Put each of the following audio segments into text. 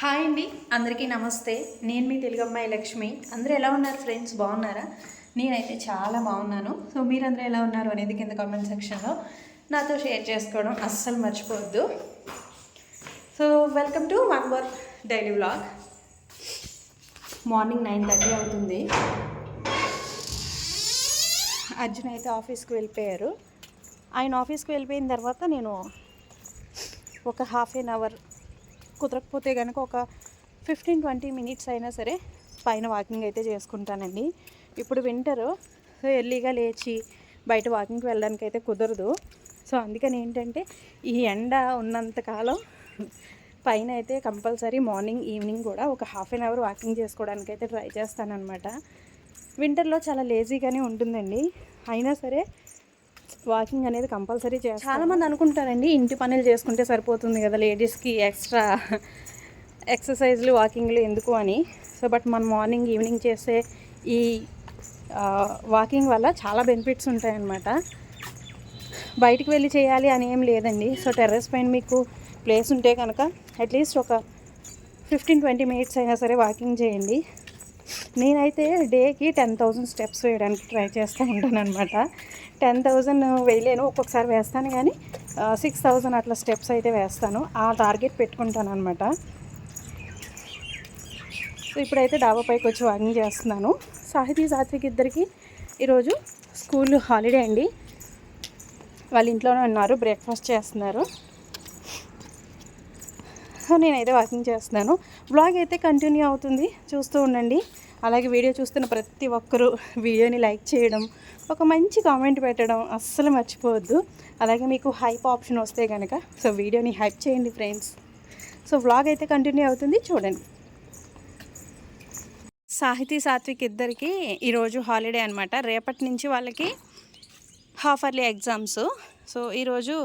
Hi అండి అందరికీ నమస్తే. నేను మీ తెలుగు అమ్మాయి లక్ష్మి. అందరూ ఎలా ఉన్నారు ఫ్రెండ్స్? బాగున్నారా? నేనైతే చాలా బాగున్నాను. సో మీరందరూ ఎలా ఉన్నారు అనేది కింద కామెంట్ సెక్షన్లో నాతో షేర్ చేసుకోవడం అస్సలు మర్చిపోవద్దు. So welcome to one our daily vlog morning nine thirty అవుతుంది. అర్జున్ అయితే ఆఫీస్కి వెళ్ళిపోయారు. ఆయన ఆఫీస్కి వెళ్ళిపోయిన తర్వాత నేను ఒక హాఫ్ ఎన్ అవర్ కుదరకపోతే కనుక ఒక ఫిఫ్టీన్ ట్వంటీ మినిట్స్ అయినా సరే పైన వాకింగ్ అయితే చేసుకుంటానండి. ఇప్పుడు వింటరు సో ఎర్లీగా లేచి బయట వాకింగ్కి వెళ్ళడానికి అయితే కుదరదు. సో అందుకని ఏంటంటే ఈ ఎండ ఉన్నంతకాలం పైన అయితే కంపల్సరీ మార్నింగ్ ఈవినింగ్ కూడా ఒక హాఫ్ అన్ అవర్ వాకింగ్ చేసుకోవడానికి అయితే ట్రై చేస్తానన్నమాట. వింటర్లో చాలా లేజీగానే ఉంటుందండి. అయినా సరే వాకింగ్ అనేది కంపల్సరీ చేస్తాను చాలామంది అనుకుంటారండి ఇంటి పనులు చేసుకుంటే సరిపోతుంది కదా లేడీస్కి ఎక్స్ట్రా ఎక్సర్సైజ్లు వాకింగ్లు ఎందుకు అని. సో బట్ మనం మార్నింగ్ ఈవినింగ్ చేసే ఈ వాకింగ్ వల్ల చాలా బెనిఫిట్స్ ఉంటాయన్నమాట. బయటికి వెళ్ళి చేయాలి అని ఏం లేదండి. సో టెర్రస్ పైన మీకు ప్లేస్ ఉంటే కనుక అట్లీస్ట్ ఒక ఫిఫ్టీన్ ట్వంటీ మినిట్స్ అయినా సరే వాకింగ్ చేయండి. నేనైతే డేకి టెన్ థౌజండ్ స్టెప్స్ వేయడానికి ట్రై చేస్తూ ఉంటాను అనమాట టెన్ థౌజండ్ వేయలేను ఒక్కొక్కసారి వేస్తాను కానీ సిక్స్ థౌజండ్ అట్లా స్టెప్స్ అయితే వేస్తాను. ఆ టార్గెట్ పెట్టుకుంటాను అనమాట సో ఇప్పుడైతే డాబా పైకి వచ్చి వాకింగ్ చేస్తున్నాను. సాహితీ సాత్విక్ ఇద్దరికి ఈరోజు స్కూల్ హాలిడే అండి. వాళ్ళ ఇంట్లోనే ఉన్నారు బ్రేక్ఫాస్ట్ చేస్తున్నారు. సో నేనైతే వాకింగ్ చేస్తున్నాను. బ్లాగ్ అయితే కంటిన్యూ అవుతుంది. చూస్తూ ఉండండి. అలాగే వీడియో చూస్తున్న ప్రతి ఒక్కరూ వీడియోని లైక్ చేయడం ఒక మంచి కామెంట్ పెట్టడం అస్సలు మర్చిపోవద్దు. అలాగే మీకు హైప్ ఆప్షన్ వస్తే కనుక సో వీడియోని హైప్ చేయండి ఫ్రెండ్స్ సో వ్లాగ్ అయితే కంటిన్యూ అవుతుంది. చూడండి. సాహితీ సాత్విక్ ఇద్దరికి ఈరోజు హాలిడే అనమాట రేపటి నుంచి వాళ్ళకి హాఫ్ అర్లీ ఎగ్జామ్స్ సో ఈరోజు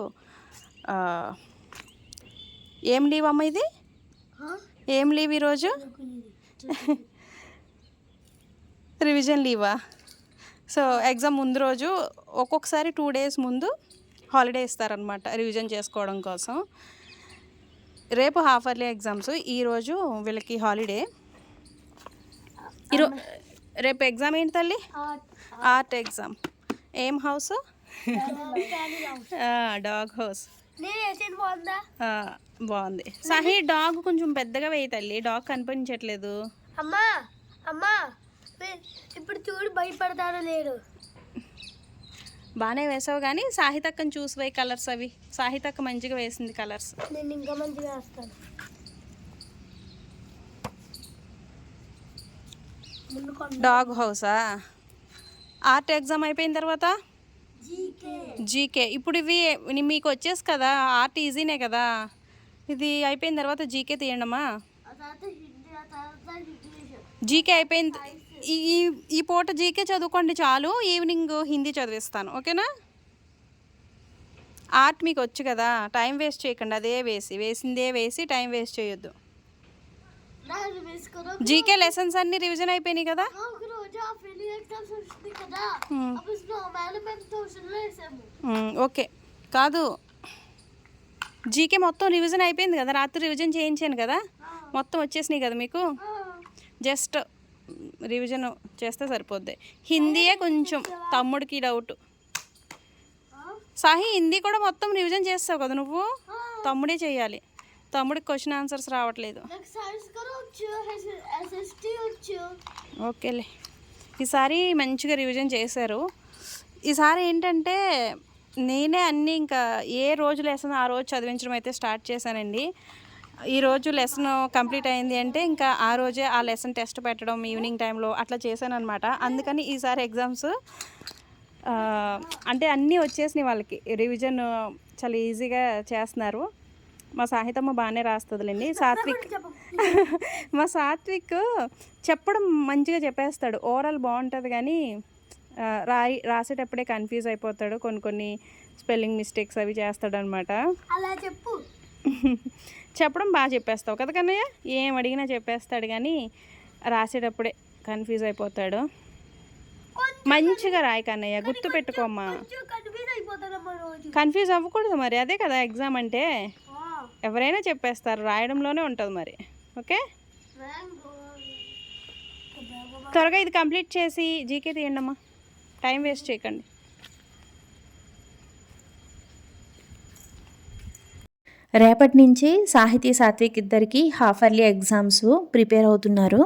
ఏం లీవ్ అమ్మ ఇది ఏం లీవ్ ఈరోజు? రివిజన్ లీవా? సో ఎగ్జామ్ ముందు రోజు ఒక్కొక్కసారి టూ డేస్ ముందు హాలిడే ఇస్తారనమాట రివిజన్ చేసుకోవడం కోసం. రేపు హాఫ్ అర్లీ ఎగ్జామ్స్ ఈరోజు వీళ్ళకి హాలిడే. ఈరో రేపు ఎగ్జామ్ ఏంటి తల్లి? ఆర్ట్. ఎగ్జామ్. ఏం హౌస్? Dog house. బాగుందా? సాహి డాగ్ కొంచెం పెద్దగా వేయి తల్లి. డాగ్ కనిపించట్లేదు. అమ్మా అమ్మా ఇప్పుడు చూడు భయపడతానో లేడు బాగానే వేసావు కానీ సాహితక్కని చూసి వేయి కలర్స్ అవి. సాహితక్క మంచిగా వేసింది కలర్స్. నేను ఇంకా మంచిగా వేస్తాను. డాగ్ హౌసా? ఆర్ట్ ఎగ్జామ్ అయిపోయిన తర్వాత జీకే. ఇప్పుడు ఇవి మీకు వచ్చేసి కదా ఆర్ట్ ఈజీనే కదా. ఇది అయిపోయిన తర్వాత జీకే తీయండమ్మా. జీకే అయిపోయింది ఈ ఈ- పూట జీకే చదువుకోండి చాలు ఈవినింగ్ హిందీ చదివిస్తాను ఓకేనా? ఆర్ట్ మీకు వచ్చు కదా టైం వేస్ట్ చేయకండి అదే వేసి వేసిందే వేసి టైం వేస్ట్ చేయొద్దు. జీకే లెసన్స్ అన్నీ రివిజన్ అయిపోయినాయి కదా? ఓకే. కాదు జీకే మొత్తం రివిజన్ అయిపోయింది కదా రాత్రి రివిజన్ చేయించాను కదా మొత్తం వచ్చేసినాయి కదా మీకు? జస్ట్ రివిజన్ చేస్తే సరిపోద్ది. హిందీయే కొంచెం తమ్ముడికి డౌట్ సాహి హిందీ కూడా మొత్తం రివిజన్ చేస్తావు కదా నువ్వు? తమ్ముడే చేయాలి. తమ్ముడికి క్వశ్చన్ ఆన్సర్స్ రావట్లేదు. ఓకేలే. ఈసారి మంచిగా రివిజన్ చేశారు. ఈసారి ఏంటంటే నేనే అన్నీ ఇంకా ఏ రోజు లెసన్ ఆ రోజు చదివించడం అయితే స్టార్ట్ చేశానండి. ఈ రోజు లెసన్ కంప్లీట్ అయింది అంటే ఇంకా ఆ రోజే ఆ లెసన్ టెస్ట్ పెట్టడం ఈవినింగ్ టైంలో అట్లా చేశాను అనమాట అందుకని ఈసారి ఎగ్జామ్స్ అంటే అన్నీ వచ్చేసినాయి వాళ్ళకి. రివిజన్ చాలా ఈజీగా చేస్తున్నారు. మా సాహితమ్మ బాగానే రాస్తుందిలేండి. సాత్విక్ మా సాత్విక్ చెప్పడం మంచిగా చెప్పేస్తాడు. ఓవరాల్ బాగుంటుంది కానీ రాయి రాసేటప్పుడే కన్ఫ్యూజ్ అయిపోతాడు. కొన్ని కొన్ని స్పెల్లింగ్ మిస్టేక్స్ అవి చేస్తాడు అనమాట అలా చెప్పు. చెప్పడం బాగా చెప్పేస్తావు కదా కన్నయ్య? ఏం అడిగినా చెప్పేస్తాడు కానీ రాసేటప్పుడే కన్ఫ్యూజ్ అయిపోతాడు. మంచిగా రాయి కన్నయ్య గుర్తు పెట్టుకోమ్మా కన్ఫ్యూజ్ అవ్వకూడదు మరి. అదే కదా ఎగ్జామ్ అంటే. ఎవరైనా చెప్పేస్తారు రాయడంలోనే ఉంటుంది మరి. ఓకే? త్వరగా ఇది కంప్లీట్ చేసి జీకే తీయండి అమ్మా. టైం వేస్ట్ చేయకండి. రేపటి నుంచి సాహితీ సాత్విక్ ఇద్దరికి హాఫ్ అర్లీ ఎగ్జామ్స్ ప్రిపేర్ అవుతున్నారు.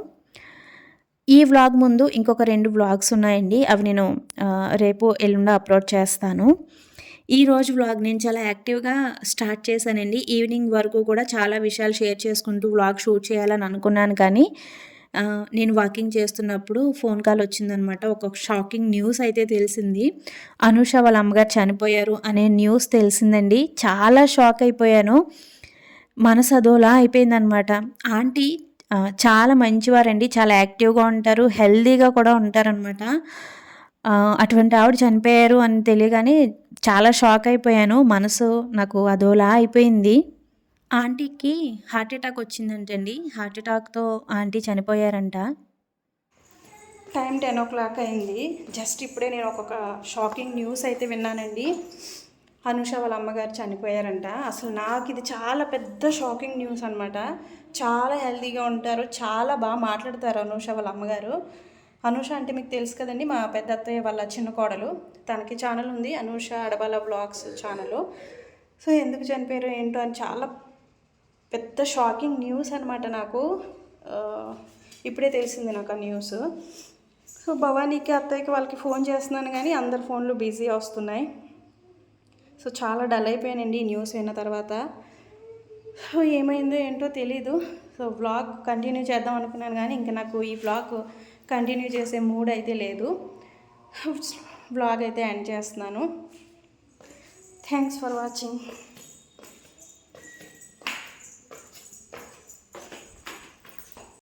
ఈ వ్లాగ్ ముందు ఇంకొక రెండు వ్లాగ్స్ ఉన్నాయండి. అవి నేను రేపు ఎల్లుండ అప్లోడ్ చేస్తాను. ఈ రోజు వ్లాగ్ నేను చాలా యాక్టివ్గా స్టార్ట్ చేశానండి. ఈవినింగ్ వరకు కూడా చాలా విషయాలు షేర్ చేసుకుంటూ వ్లాగ్ షూట్ చేయాలని అనుకున్నాను కానీ నేను వాకింగ్ చేస్తున్నప్పుడు ఫోన్ కాల్ వచ్చిందనమాట. ఒక షాకింగ్ న్యూస్ అయితే తెలిసింది. అనుష వాళ్ళ అమ్మగారు చనిపోయారు అనే న్యూస్ తెలిసిందండి. చాలా షాక్ అయిపోయాను. మనసు అదోలా అయిపోయిందనమాట. ఆంటీ చాలా మంచివారండి. చాలా యాక్టివ్గా ఉంటారు. హెల్దీగా కూడా ఉంటారనమాట. అటువంటి ఆవిడ చనిపోయారు అని తెలియగానే చాలా షాక్ అయిపోయాను. మనసు నాకు అదోలా అయిపోయింది. ఆంటీకి హార్ట్ అటాక్ వచ్చిందంటండి. హార్ట్ అటాక్తో ఆంటీ చనిపోయారంట. టైం టెన్ ఓ క్లాక్ అయింది. జస్ట్ ఇప్పుడే నేను ఒక షాకింగ్ న్యూస్ అయితే విన్నానండి. అనుష వాళ్ళ అమ్మగారు చనిపోయారంట. అసలు నాకు ఇది చాలా పెద్ద షాకింగ్ న్యూస్ అనమాట చాలా హెల్తీగా ఉంటారు చాలా బాగా మాట్లాడతారు అనుష వాళ్ళ అమ్మగారు. అనుష అంటే మీకు తెలుసు కదండి మా పెద్ద అత్తయ్య వాళ్ళ చిన్న కోడలు. తనకి ఛానల్ ఉంది Anusha Adabala vlogs channel so ఎందుకు చనిపోయారు ఏంటో అని చాలా పెద్ద షాకింగ్ న్యూస్ అనమాట నాకు. ఇప్పుడే తెలిసింది నాకు ఆ న్యూస్ సో భవానీకి అత్తయ్యకి వాళ్ళకి ఫోన్ చేస్తున్నాను కానీ అందరి ఫోన్లు బిజీ వస్తున్నాయి. సో చాలా డల్ అయిపోయానండి ఈ న్యూస్ విన్న తర్వాత. సో ఏమైందో ఏంటో తెలీదు. సో వ్లాగ్ కంటిన్యూ చేద్దాం అనుకున్నాను కానీ ఇంకా నాకు ఈ వ్లాగ్ కంటిన్యూ చేసే మూడ్ అయితే లేదు. బ్లాగ్ అయితే ఎండ్ చేస్తున్నాను. Thanks for watching